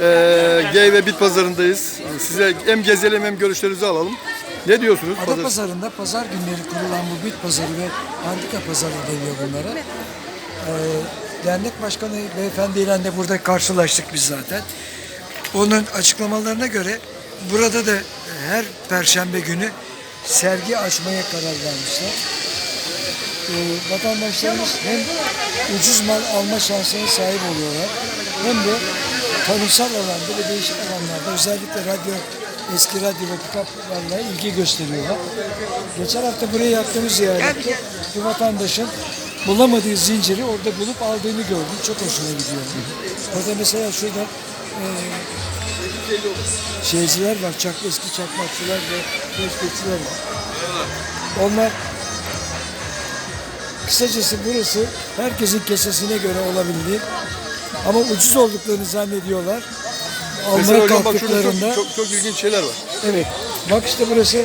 Ee, Gey ve Bit pazarındayız. Size hem gezelim hem görüşlerinizi alalım. Ne diyorsunuz? Ada Pazar- pazarında pazar günleri kurulan bu bit pazarı ve antika pazarı deniyor bunlara. Ee, dernek başkanı beyefendiyle de burada karşılaştık biz zaten. Onun açıklamalarına göre burada da her perşembe günü sergi açmaya karar vermişler. Ee, vatandaşlarımız hem ucuz mal alma şansına sahip oluyorlar hem de tarımsal alanda ve değişik alanlarda özellikle radyo eski radyo ve pikaplarla ilgi gösteriyorlar. Geçen hafta buraya yaptığımız ziyarette bir vatandaşın bulamadığı zinciri orada bulup aldığını gördüm. Çok hoşuma gidiyor. Orada mesela şurada e, şeyciler var, çak, eski çakmakçılar ve keşfetçiler var. Onlar Kısacası burası herkesin kesesine göre olabildiği ama ucuz olduklarını zannediyorlar. Mesela Almaya hocam bak şurada kalktıklarında çok, çok, çok ilginç şeyler var. evet bak işte burası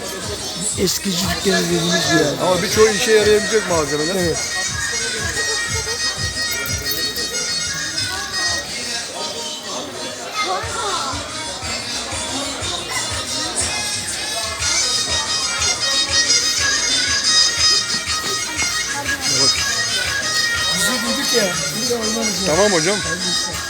eskici dükkanı dediğimiz bir yer. Ama birçoğu işe yarayabilecek malzemeler. Evet. Bizi duyduk ya, Tamam hocam. Hayırlısı.